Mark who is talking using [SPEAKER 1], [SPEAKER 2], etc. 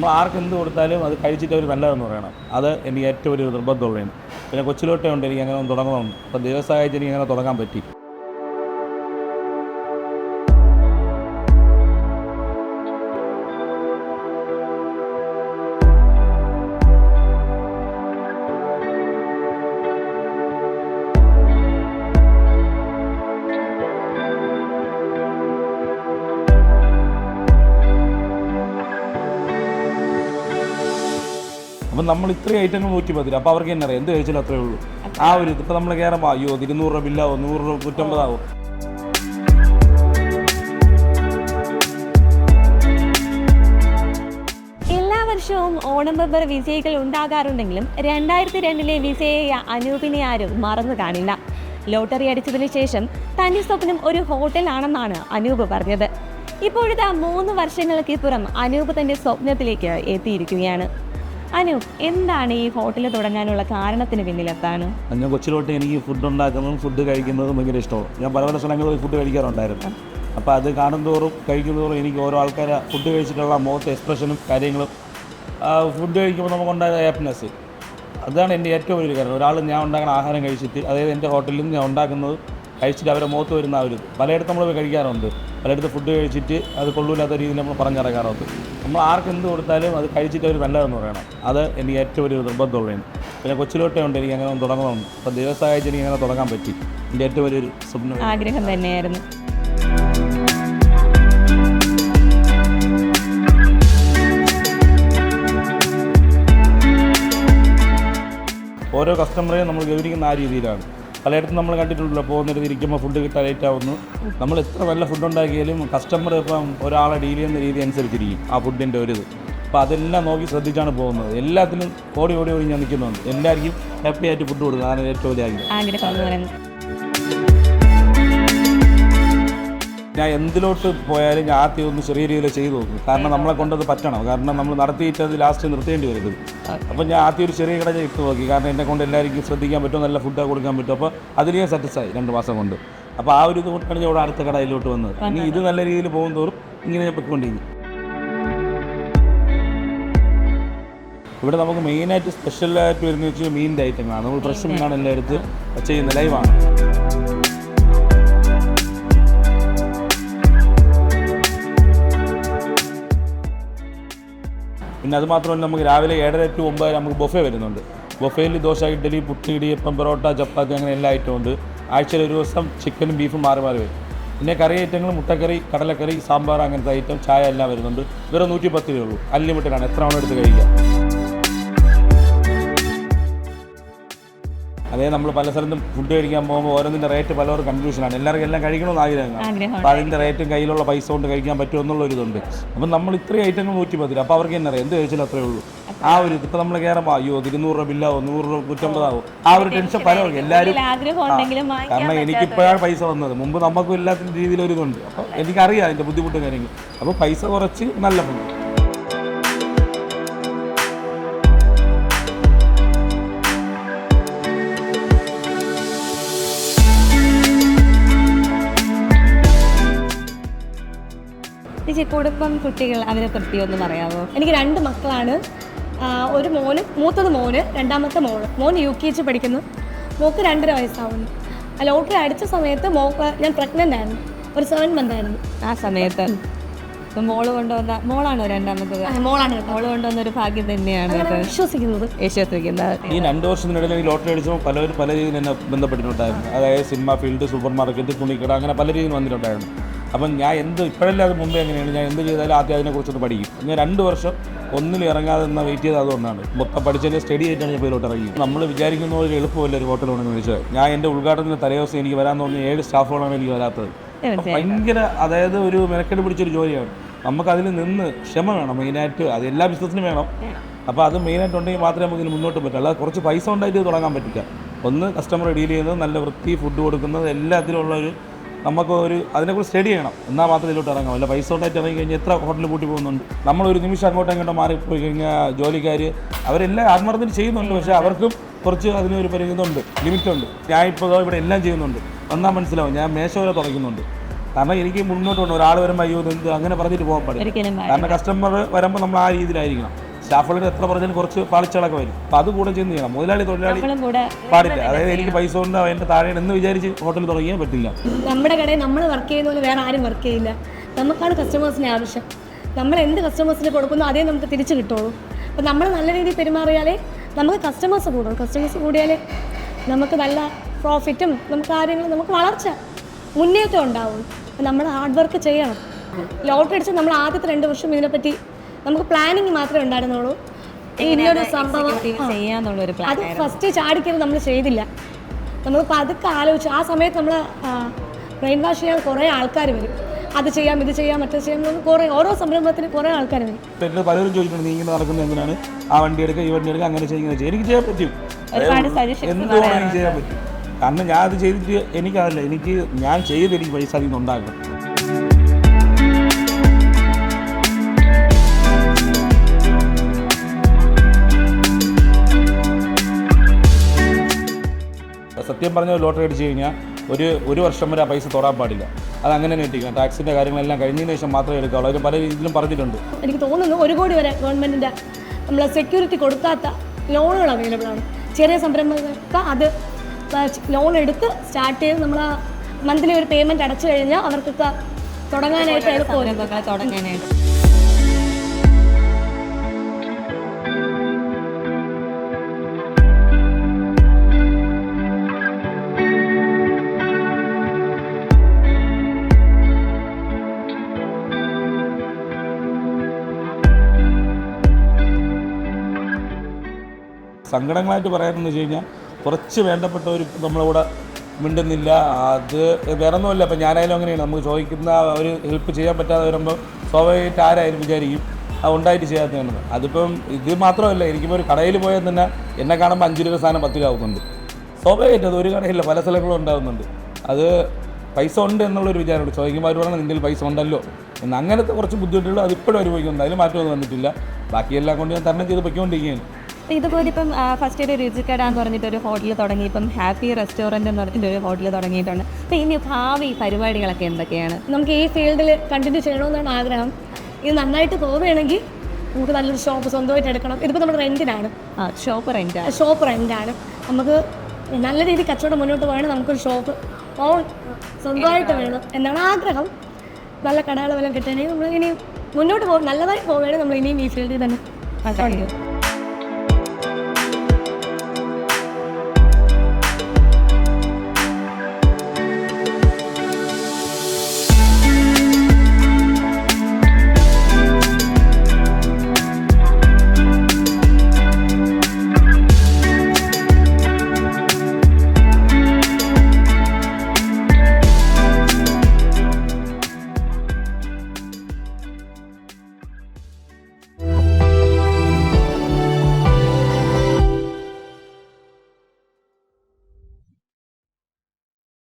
[SPEAKER 1] നമ്മൾ ആർക്ക് എന്ത് കൊടുത്താലും അത് കഴിച്ചിട്ട് അവർ നല്ലതെന്ന് പറയണം. അത് എനിക്ക് ഏറ്റവും ഒരു നിർബന്ധമുള്ളതാണ് പിന്നെ കൊച്ചിലോട്ടേ ഉണ്ട് എനിക്ക് അങ്ങനെ ഒന്ന് അപ്പോൾ ദിവസമായിട്ട് എനിക്ക് അങ്ങനെ തുടങ്ങാൻ പറ്റി. അപ്പം നമ്മൾ ഇത്രയും ഐറ്റങ്ങൾ നൂറ്റി പതിരും അപ്പോൾ അവർക്ക് തന്നെ അറിയാം. എന്ത് കഴിച്ചാലും അത്രേ ഉള്ളൂ. ആ ഒരു ഇത്. ഇപ്പോൾ നമ്മൾ കയറുമ്പോൾ അയ്യോ ഇരുന്നൂറ് രൂപ ബില്ലാവും നൂറ് രൂപ നൂറ്റമ്പതാവും.
[SPEAKER 2] വർഷവും ഓണം ബബർ വിജയികൾ ഉണ്ടാകാറുണ്ടെങ്കിലും രണ്ടായിരത്തി രണ്ടിലെ വിജയ അനൂപിനെ ആരും മറന്നു കാണില്ല. ലോട്ടറി അടിച്ചതിന് ശേഷം തന്റെ സ്വപ്നം ഒരു ഹോട്ടലാണെന്നാണ് അനൂപ് പറഞ്ഞത്. ഇപ്പോഴത്തെ മൂന്ന് വർഷങ്ങൾക്ക് ഇപ്പുറം അനൂപ് തന്റെ സ്വപ്നത്തിലേക്ക് എത്തിയിരിക്കുകയാണ്. അനൂപ് എന്താണ് ഈ ഹോട്ടൽ തുടങ്ങാനുള്ള കാരണത്തിന് പിന്നിലെത്താണ്
[SPEAKER 1] ഞാൻ കൊച്ചിലോട്ട് എനിക്ക് ഫുഡ് ഉണ്ടാക്കുന്നതും ഫുഡ് കഴിക്കുന്നതും ഭയങ്കര ഇഷ്ടമാണ്. ഞാൻ പല പല സ്ഥലങ്ങളിൽ ഫുഡ് കഴിക്കാറുണ്ടായിരുന്നു. അപ്പോൾ അത് കാണുന്തോറും കഴിക്കുന്നതോറും എനിക്ക് ഓരോ ആൾക്കാരെ ഫുഡ് കഴിച്ചിട്ടുള്ള മുഖത്തെ എക്സ്പ്രഷനും കാര്യങ്ങളും ഫുഡ് കഴിക്കുമ്പോൾ നമുക്കുണ്ടായ ഹാപ്പിനെസ് അതാണ് എന്റെ ഏറ്റവും വലിയ കാര്യം ഒരാൾ ഞാൻ ഉണ്ടാക്കുന്ന ആഹാരം കഴിച്ചിട്ട് അതായത് എന്റെ ഹോട്ടലിൽ നിന്ന് ഞാൻ ഉണ്ടാക്കുന്നത് കഴിച്ചിട്ട് അവരെ മുഖത്ത് വരുന്ന ആ ഒരു പലയിടത്തും നമ്മൾ കഴിക്കാറുണ്ട്. പലയിടത്ത് ഫുഡ് കഴിച്ചിട്ട് അത് കൊള്ളൂലാത്ത രീതിയിൽ നമ്മൾ പറഞ്ഞിറങ്ങാറുണ്ട്. നമ്മൾ ആർക്ക് എന്ത് കൊടുത്താലും അത് കഴിച്ചിട്ട് അവർ നല്ലതെന്ന് പറയണം. അത് എനിക്ക് ഏറ്റവും ഒരു നിർബന്ധമുള്ളതാണ് പിന്നെ കൊച്ചിലോട്ടേ ഉണ്ട് എനിക്ക് അങ്ങനെ ഒന്ന് അപ്പം ദിവസമായിട്ട് എനിക്ക് അങ്ങനെ തുടങ്ങാൻ പറ്റി. എന്റെ ഏറ്റവും വലിയൊരു സ്വപ്നം
[SPEAKER 2] ആഗ്രഹം തന്നെയായിരുന്നു.
[SPEAKER 1] ഓരോ കസ്റ്റമറെയും നമ്മൾ ഗൗരിക്കുന്ന ആ രീതിയിലാണ്. പലയിടത്തും നമ്മൾ കണ്ടിട്ടുണ്ടല്ലോ പോകുന്നിടത്ത് ഇരിക്കുമ്പോൾ ഫുഡ് കിട്ടാൻ ലേറ്റ് ആവുന്നു. നമ്മൾ എത്ര നല്ല ഫുഡ് ഉണ്ടാക്കിയാലും കസ്റ്റമർ ഇപ്പം ഒരാളെ ഡീൽ ചെയ്യുന്ന രീതി അനുസരിച്ചിരിക്കും ആ ഫുഡിന്റെ ഒരു ഇത് അപ്പോൾ അതെല്ലാം നോക്കി ശ്രദ്ധിച്ചാണ് പോകുന്നത്. എല്ലാത്തിലും ഓടി ഓടി ഓടി ഞാൻ നിൽക്കുന്നുണ്ട്. എല്ലാവർക്കും ഹാപ്പി ആയിട്ട് ഫുഡ് കൊടുക്കുക അതാണ് ഏറ്റവും വലിയ ആഗ്രഹം. ഞാൻ എന്തിലോട്ട് പോയാലും ഞാൻ ആദ്യം ഒന്ന് ചെറിയ രീതിയിൽ ചെയ്തു നോക്കും. കാരണം നമ്മളെ കൊണ്ടത് പറ്റണം. കാരണം നമ്മൾ നടത്തിയിട്ടത് ലാസ്റ്റ് നിർത്തേണ്ടി വരുന്നത് അപ്പം ഞാൻ ആദ്യം ഒരു ചെറിയ കട ഇട്ട് നോക്കി. കാരണം എന്നെ കൊണ്ട് എല്ലാവർക്കും ശ്രദ്ധിക്കാൻ പറ്റും നല്ല ഫുഡ് കൊടുക്കാൻ പറ്റും. അപ്പോൾ അതിൽ ഞാൻ സാറ്റിസ്ഫായി രണ്ട് മാസം കൊണ്ട്. അപ്പോൾ ആ ഒരു ഇത് കൊണ്ടാണ് ഞാൻ ഇവിടെ അടുത്ത കടയിലോട്ട് വന്നത്. ഇനി ഇത് നല്ല രീതിയിൽ പോകും തോറും ഇങ്ങനെ ഞാൻ പൊയ്ക്കൊണ്ടിരിക്കും. ഇവിടെ നമുക്ക് മെയിനായിട്ട് സ്പെഷ്യലായിട്ട് വരുന്നത് വെച്ചാൽ മീനിന്റെ ഐറ്റങ്ങളാണ് നമ്മൾ ഫ്രഷ് മീനാണ് എല്ലായിടത്തും ചെയ്യുന്നത്. ലൈവാണ് പിന്നെ അത് മാത്രമല്ല നമുക്ക് രാവിലെ ഏഴര ടു ഒമ്പത് നമുക്ക് ബൊഫേ വരുന്നുണ്ട്. ബൊഫയിൽ ദോശ ഇഡ്ഡലി പുട്ട് ഇടിയപ്പം പൊറോട്ട ചപ്പാത്തി അങ്ങനെ എല്ലാ ഐറ്റവും ഉണ്ട്. ആഴ്ചയിൽ ഒരു ദിവസം ചിക്കനും ബീഫും മാറി മാറി വരും. പിന്നെ കറി ഐറ്റങ്ങൾ മുട്ടക്കറി കടലക്കറി സാമ്പാർ അങ്ങനത്തെ ഐറ്റം ചായ എല്ലാം വരുന്നുണ്ട്. വെറും നൂറ്റി പത്ത് രൂപയുള്ളൂ അൺലിമിറ്റഡ് ആണ്. എത്ര വേണം എടുത്ത് കഴിക്കാം. അതേ നമ്മൾ പല സ്ഥലത്തും ഫുഡ് കഴിക്കാൻ പോകുമ്പോൾ ഓരോന്നിന്റെ റേറ്റ് പലവരും കൺഫ്യൂഷനാണ് എല്ലാവർക്കും എല്ലാം കഴിക്കണമെന്ന്
[SPEAKER 2] ആഗ്രഹങ്ങൾ.
[SPEAKER 1] അപ്പോൾ അതിന്റെ റേറ്റും കയ്യിലുള്ള പൈസ കൊണ്ട് കഴിക്കാൻ പറ്റുമോ എന്നുള്ള ഒരു ഇതുണ്ട്. അപ്പം നമ്മൾ ഇത്രയും ഐറ്റങ്ങൾ നൂറ്റി പതിരും അപ്പോൾ അവർക്ക് തന്നെ അറിയാം? എന്ത് കഴിച്ചാലും അത്രേ ഉള്ളൂ. ആ ഒരു ഇപ്പം നമ്മൾ കയറുമ്പോൾ അയ്യോ ഇരുന്നൂറ് രൂപ ബില്ലാവും? നൂറ് രൂപ നൂറ്റമ്പതാവും? ആ ഒരു ടെൻഷൻ പലവർക്കും. എല്ലാവരും കാരണം എനിക്കിപ്പോഴാണ് പൈസ വന്നത്. മുമ്പ് നമുക്കും ഇല്ലാത്ത രീതിയിലൊരു ഇതുണ്ട്. അപ്പോൾ എനിക്കറിയാം അതിന്റെ ബുദ്ധിമുട്ടും കാര്യങ്ങൾ. അപ്പോൾ പൈസ കുറച്ച് നല്ല ഫുഡ്
[SPEAKER 2] ചേച്ചി കുടുംബം കുട്ടികൾ അതിനെ പറ്റി ഒന്ന് പറയാമോ എനിക്ക് രണ്ട് മക്കളാണ്. ഒരു മോന് മൂത്തത് മോന് രണ്ടാമത്തെ മോൾ. മോൻ യു കെ ജി പഠിക്കുന്നു. മോക്ക് രണ്ടര വയസ്സാവുന്നു. ആ ലോട്ടറി അടിച്ച സമയത്ത് മോക്ക് ഞാൻ പ്രഗ്നന്റ് ആയിരുന്നു. ഒരു സെവൻ മന്ത് ആയിരുന്നു.
[SPEAKER 3] ആ സമയത്ത് മോൾ കൊണ്ടുവന്ന മോളാണ് രണ്ടാമത്തത്?
[SPEAKER 2] മോളാണ്
[SPEAKER 3] മോൾ കൊണ്ടുവന്ന ഒരു ഭാഗ്യം തന്നെയാണ്
[SPEAKER 2] വിശ്വസിക്കുന്നത്.
[SPEAKER 3] വിശ്വസിക്കുന്നത്.
[SPEAKER 1] ഈ രണ്ട് വർഷത്തിനിടയിൽ ഈ ലോട്ടറി അടിച്ചപ്പോൾ പലരും പല രീതിയിൽ എന്നെ ബന്ധപ്പെട്ടിട്ടുണ്ടായിരുന്നു. അതായത് സിനിമ ഫീൽഡ് സൂപ്പർ മാർക്കറ്റ് തുണിക്കട അങ്ങനെ പല രീതിയിൽ വന്നിട്ടുണ്ടായിരുന്നു. അപ്പം ഞാൻ എന്ത് ഇപ്പോഴല്ലേ അത് മുമ്പേ എങ്ങനെയാണ്? ഞാൻ എന്ത് ചെയ്താലും ആദ്യം അതിനെക്കുറിച്ചൊന്ന് പഠിക്കും. ഞാൻ രണ്ട് വർഷം ഒന്നിൽ ഇറങ്ങാതെ നിന്ന് വെയിറ്റ് ചെയ്ത് അതുകൊണ്ടാണ്. മൊത്തം പഠിച്ചതിൽ സ്റ്റഡി ആയിട്ടാണ് ഞാൻ പോയിലോട്ട് ഇറങ്ങി നമ്മൾ വിചാരിക്കുന്ന പോലെ എളുപ്പമല്ല ഒരു ഹോട്ടൽ ഉണ്ടെന്ന് ചോദിച്ചത്? ഞാൻ എന്റെ ഉദ്ഘാടനത്തിന് തലേദിവസം എനിക്ക് വരാൻ തോന്നിയ ഏഴ് സ്റ്റാഫുകളാണ് എനിക്ക് വരാത്തത്. ഭയങ്കര അതായത് ഒരു മെനക്കെട്ട് പിടിച്ചൊരു ജോലിയാണ്. നമുക്കതിൽ നിന്ന് ക്ഷമ വേണം മെയിനായിട്ട്. അത് എല്ലാ ബിസിനസ്സിനും വേണം. അപ്പോൾ അത് മെയിനായിട്ട് ഉണ്ടെങ്കിൽ മാത്രമേ നമുക്ക് ഇതിന് മുന്നോട്ട് പറ്റൂ അല്ലാതെ കുറച്ച് പൈസ ഉണ്ടായിട്ട് തുടങ്ങാൻ പറ്റില്ല. ഒന്ന് കസ്റ്റമർ ഡീൽ ചെയ്യുന്നത് നല്ല വൃത്തി ഫുഡ് കൊടുക്കുന്നത് എല്ലാത്തിലുള്ള ഒരു നമുക്ക് ഒരു അതിനെക്കുറിച്ച് സ്റ്റഡി ചെയ്യണം. എന്നാൽ മാത്രമേ ഇതിലോട്ട് ഇറങ്ങാം. അല്ല പൈസ കൊണ്ടായിട്ട് ഇറങ്ങി കഴിഞ്ഞാൽ എത്ര ഹോട്ടലിൽ പൂട്ടി പോകുന്നുണ്ട്. നമ്മളൊരു നിമിഷം അങ്ങോട്ടും ഇങ്ങോട്ടും മാറിപ്പോയി കഴിഞ്ഞാൽ ജോലിക്കാർ അവരെല്ലാം ആത്മാർത്ഥത്തിൽ ചെയ്യുന്നുണ്ട്. പക്ഷേ അവർക്കും കുറച്ച് അതിനൊരു പരിമിതമുണ്ട്. ലിമിറ്റുണ്ട്. ഞാൻ ഇപ്പോൾ ഇവിടെ എല്ലാം ചെയ്യുന്നുണ്ട്. വന്നാൽ മനസ്സിലാവും. ഞാൻ മേശ വരെ തുടങ്ങുന്നുണ്ട് കാരണം എനിക്ക് മുന്നോട്ട് പോകണം. ഒരാൾ വരുമ്പോൾ അയ്യോ എന്ത്? അങ്ങനെ പറഞ്ഞിട്ട് പോകാൻ പാടില്ല. കാരണം കസ്റ്റമർ വരുമ്പോൾ നമ്മൾ ആ രീതിയിലായിരിക്കണം. സ്റ്റാഫുകളുടെ എത്ര പറഞ്ഞാലും കുറച്ച് പാളിച്ചകളൊക്കെ വരും. അപ്പം അത് കൂടെ ചെന്ന് ചെയ്യണം. മുതലാളി തൊഴിലാളി പാടില്ല. അതായത് എനിക്ക് പൈസ കൊണ്ട് എന്റെ താഴെയാണ് എന്ന് വിചാരിച്ച് ഹോട്ടലിൽ തുടങ്ങിയാൽ പറ്റില്ല.
[SPEAKER 4] നമ്മുടെ കടയിൽ നമ്മൾ വർക്ക് ചെയ്യുന്ന പോലെ വേറെ ആരും വർക്ക് ചെയ്യില്ല. നമുക്കാണ് കസ്റ്റമേഴ്സിന് ആവശ്യം. നമ്മൾ എന്ത് കസ്റ്റമേഴ്സിന് കൊടുക്കുന്നു അതേ നമുക്ക് തിരിച്ചു കിട്ടുള്ളൂ. അപ്പം നമ്മൾ നല്ല രീതിയിൽ പെരുമാറിയാലേ നമുക്ക് കസ്റ്റമേഴ്സ് കൂടും കസ്റ്റമേഴ്സ് കൂടിയാലേ നമുക്ക് നല്ല പ്രോഫിറ്റും നമുക്ക് കാര്യങ്ങളും നമുക്ക് വളർച്ച മുന്നേറ്റം ഉണ്ടാവും നമ്മൾ ഹാർഡ് വർക്ക് ചെയ്യണം. ലോട്ടറി അടിച്ച് നമ്മൾ ആദ്യത്തെ രണ്ട് വർഷം ഇതിനെപ്പറ്റി നമുക്ക് പ്ലാനിങ് മാത്രമേ ഉണ്ടായിരുന്നുള്ളൂ. ഇന്നൊരു സംഭവം ആ.
[SPEAKER 2] ചെയ്യാന്നുള്ള ഒരു പ്ലാൻ
[SPEAKER 4] അത് ഫസ്റ്റ് ചാടിക്കരുത് നമ്മൾ ചെയ്തില്ല. നമ്മൾ പതുക്കെ ആലോചിച്ച് ആ സമയത്ത് നമ്മൾ ബ്രെയിൻ വാഷ് ചെയ്യാൻ കുറേ ആൾക്കാർ വരും. അത് ചെയ്യാം ഇത് ചെയ്യാം മറ്റേ ചെയ്യാം കുറേ ഓരോ സംരംഭത്തിന് കുറേ ആൾക്കാർ വരും.
[SPEAKER 1] എന്നോട് പലരും ചോദിച്ചിട്ടുണ്ട് നീ ഇങ്ങനെ നടക്കുന്നത് എന്തിനാണ്? ആ വണ്ടി എടുക്കുക ഈ വണ്ടി എടുക്കുക അങ്ങനെ ചെയ്യുന്നത് ചെയ്യും. എനിക്ക് ചെയ്യാൻ പറ്റും.
[SPEAKER 2] ഒരുപാട് suggestions
[SPEAKER 1] എന്ത് വേണം എനിക്ക് ചെയ്യാൻ പറ്റും? കാരണം ഞാൻ അത് ചെയ്തിട്ട് എനിക്കതല്ല എനിക്ക് ഞാൻ ചെയ്ത് എനിക്ക് പൈസ അതിൽ നിന്ന് ഉണ്ടാക്കണം സത്യം പറഞ്ഞ ലോട്ടറി അടിച്ച് കഴിഞ്ഞാൽ ഒരു ഒരു വർഷം വരെ ആ പൈസ തൊടാൻ പാടില്ല. അത് അങ്ങനെ തന്നെ ഇട്ടിരിക്കണം ടാക്സിന്റെ കാര്യങ്ങളെല്ലാം കഴിഞ്ഞതിന് ശേഷം മാത്രമേ എടുക്കാവുള്ളൂ. അവർ പല രീതിയിലും പറഞ്ഞിട്ടുണ്ട്.
[SPEAKER 4] എനിക്ക് തോന്നുന്നു ഒരു കോടി വരെ ഗവൺമെന്റിന്റെ നമ്മൾ സെക്യൂരിറ്റി കൊടുക്കാത്ത ലോണുകൾ അവൈലബിൾ ആണ്. ചെറിയ സംരംഭങ്ങൾക്ക് അത് ലോൺ എടുത്ത് സ്റ്റാർട്ട് ചെയ്ത് നമ്മൾ മന്ത്ലി ഒരു പേയ്മെന്റ് അടച്ചു കഴിഞ്ഞാൽ അവർക്കൊക്കെ തുടങ്ങാനായിട്ട്
[SPEAKER 2] സംരംഭങ്ങളെ തുടങ്ങാനായിട്ട്.
[SPEAKER 1] സങ്കടങ്ങളായിട്ട് പറയാനെന്ന് വെച്ച് കഴിഞ്ഞാൽ കുറച്ച് വേണ്ടപ്പെട്ടവർ നമ്മളിവിടെ മിണ്ടുന്നില്ല. അത് വേറെ ഒന്നുമല്ല ഇപ്പം ഞാനായാലും അങ്ങനെയാണ്. നമുക്ക് ചോദിക്കുന്ന അവർ ഹെൽപ്പ് ചെയ്യാൻ പറ്റാതെ വരുമ്പോൾ സ്വാഭാവികമായിട്ട് ആരായാലും വിചാരിക്കും അത് ഉണ്ടായിട്ട് ചെയ്യാത്തതാണ്. അതിപ്പം ഇത് മാത്രമല്ല എനിക്കിപ്പോൾ ഒരു കടയിൽ പോയാൽ തന്നെ എന്നെ കാണുമ്പോൾ അഞ്ച് രൂപ സാധനം പത്ത് രൂപ ആവുന്നുണ്ട്. സ്വാഭാവികമായിട്ട് അത് ഒരു കടയില്ല. പല സ്ഥലങ്ങളും ഉണ്ടാകുന്നുണ്ട് അത് പൈസ ഉണ്ട് എന്നുള്ളൊരു വിചാരമുണ്ട്. ചോദിക്കുമ്പോൾ അവർ പറഞ്ഞാൽ നിന്റെ പൈസ ഉണ്ടല്ലോ. എന്ന് അങ്ങനത്തെ കുറച്ച് ബുദ്ധിമുട്ടുകൾ അതിപ്പോഴും അനുഭവിക്കുന്നുണ്ട്. അതിൽ മാറ്റമൊന്നും വന്നിട്ടില്ല. ബാക്കിയെല്ലാം കൊണ്ട് ഞാൻ തരണം ചെയ്ത് പൊയ്ക്കൊണ്ടിരിക്കുകയാണ്.
[SPEAKER 2] അപ്പോൾ ഇതുപോലെ ഇപ്പം ഫസ്റ്റ് ഒരു രുചിക്കട എന്ന് പറഞ്ഞിട്ട് ഒരു ഹോട്ടൽ തുടങ്ങി. ഇപ്പം ഹാപ്പി റെസ്റ്റോറന്റ് എന്ന് പറഞ്ഞിട്ട് ഒരു ഹോട്ടൽ തുടങ്ങിയിട്ടുണ്ട്. അപ്പോൾ ഇനി ഭാവി പരിപാടികളൊക്കെ എന്തൊക്കെയാണ്?
[SPEAKER 4] നമുക്ക് ഈ ഫീൽഡിൽ കണ്ടിന്യൂ ചെയ്യണമെന്നാണ് ആഗ്രഹം. ഇത് നന്നായിട്ട് പോവുകയാണെങ്കിൽ നമുക്ക് നല്ലൊരു ഷോപ്പ് സ്വന്തമായിട്ട് എടുക്കണം. ഇതിപ്പോൾ നമ്മുടെ റെന്റിനാണ്
[SPEAKER 2] ആ ഷോപ്പ് റെന്റ്
[SPEAKER 4] ഷോപ്പ് റെന്റാണ് നമുക്ക് നല്ല രീതിയിൽ കച്ചവടം മുന്നോട്ട് പോകണമെങ്കിൽ നമുക്കൊരു ഷോപ്പ് ഓൺ സ്വന്തമായിട്ട് വേണം എന്നാണ് ആഗ്രഹം. നല്ല കടകളെല്ലാം കിട്ടണമെങ്കിൽ നമ്മൾ ഇനി മുന്നോട്ട് പോകും നല്ലതായി പോവുകയാണെങ്കിൽ നമ്മൾ ഇനിയും ഈ ഫീൽഡിൽ തന്നെ
[SPEAKER 2] അതെ.